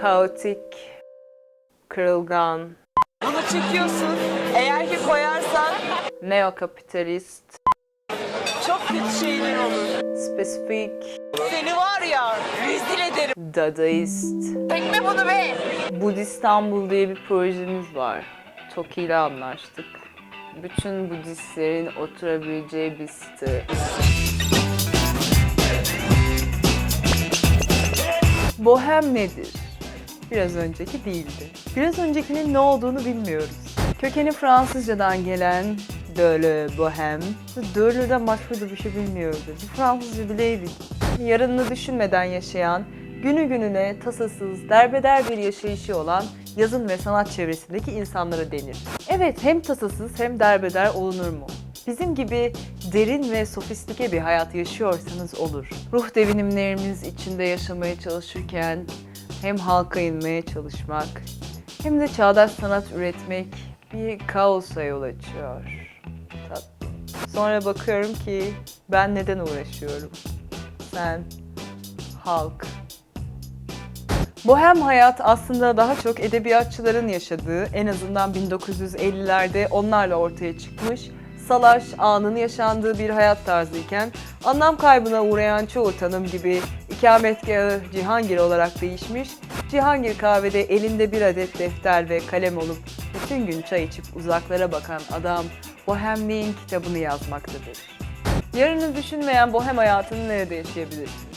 kaotik, kırılgan, Bunu çekiyorsun. Eğer ki koyarsan neokapitalist, çok kötü şeyler olur. spesifik, Seni var ya rezil ederim. dadaist, Tekme bunu be. Budistanbul diye bir projemiz var. TOKİ ile anlaştık. Bütün Budistlerin oturabileceği bir site. Bohem nedir? Biraz önceki değildi. Biraz öncekinin ne olduğunu bilmiyoruz. Kökeni Fransızcadan gelen döle, bohem. Döle'den başka da bir şey bilmiyordu. Bir Fransızca bileydik. Yarınını düşünmeden yaşayan, günü gününe tasasız, derbeder bir yaşayışı olan yazın ve sanat çevresindeki insanlara denir. Evet, hem tasasız hem derbeder olunur mu? Bizim gibi derin ve sofistike bir hayat yaşıyorsanız olur. Ruh devinimlerimiz içinde yaşamaya çalışırken hem halka inmeye çalışmak hem de çağdaş sanat üretmek bir kaosa yol açıyor. Sonra bakıyorum ki ben neden uğraşıyorum? Sen, halk. Bohem hayat aslında daha çok edebiyatçıların yaşadığı, en azından 1950'lerde onlarla ortaya çıkmış, salaş, anın yaşandığı bir hayat tarzıyken, anlam kaybına uğrayan çoğu tanım gibi ikametgahı Cihangir olarak değişmiş, Cihangir kahvede elinde bir adet defter ve kalem olup bütün gün çay içip uzaklara bakan adam Bohemliğin kitabını yazmaktadır. Yarını düşünmeyen bohem hayatını nerede yaşayabilirsin?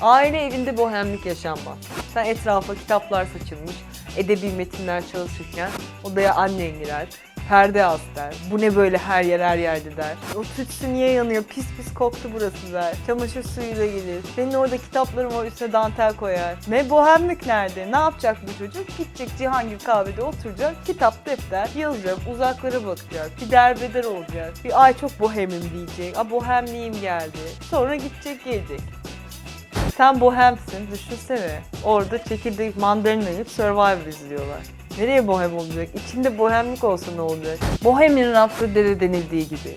Aile evinde bohemlik yaşanmaz. Sen etrafa kitaplar saçılmış, edebi metinler çalışırken odaya annen girer, perde as der. Bu ne böyle her yer her yerde der. O tütsü niye yanıyor? Pis pis koktu burası der. Çamaşır suyuyla gelir. Senin orada kitapların var üstüne dantel koyar. Ne bohemlik nerede? Ne yapacak bu çocuk? Gidecek Cihangir kahvede oturacak. Kitap, defter yazacak. Uzaklara bakacak. Bir derbeder olacak. Bir ay çok bohemim diyecek. A bohemliğim geldi. Sonra gidecek gelecek. Sen bohemsin, düşünsene. Orada çekirdek mandalina yiyip Survivor izliyorlar. Nereye bohem olacak? İçinde bohemlik olsa ne olacak? Bohemian Rhapsody'de denildiği gibi.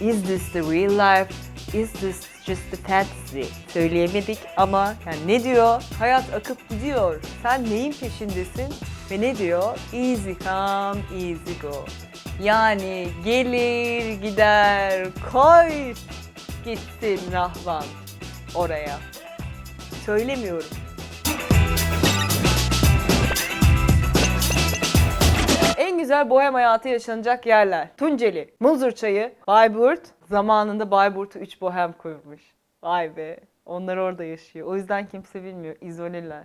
Is this the real life? Is this just a fantasy? Söyleyemedik ama yani ne diyor? Hayat akıp gidiyor. Sen neyin peşindesin? Ve ne diyor? Easy come, easy go. Yani gelir gider koy gitsin Rahvan oraya. Söylemiyorum. Güzel bohem hayatı yaşanacak yerler. Tunceli, Muzur Çayı, Bayburt. Zamanında Bayburt'u 3 bohem kurmuş. Vay be. Onlar orada yaşıyor. O yüzden kimse bilmiyor. İzoleler.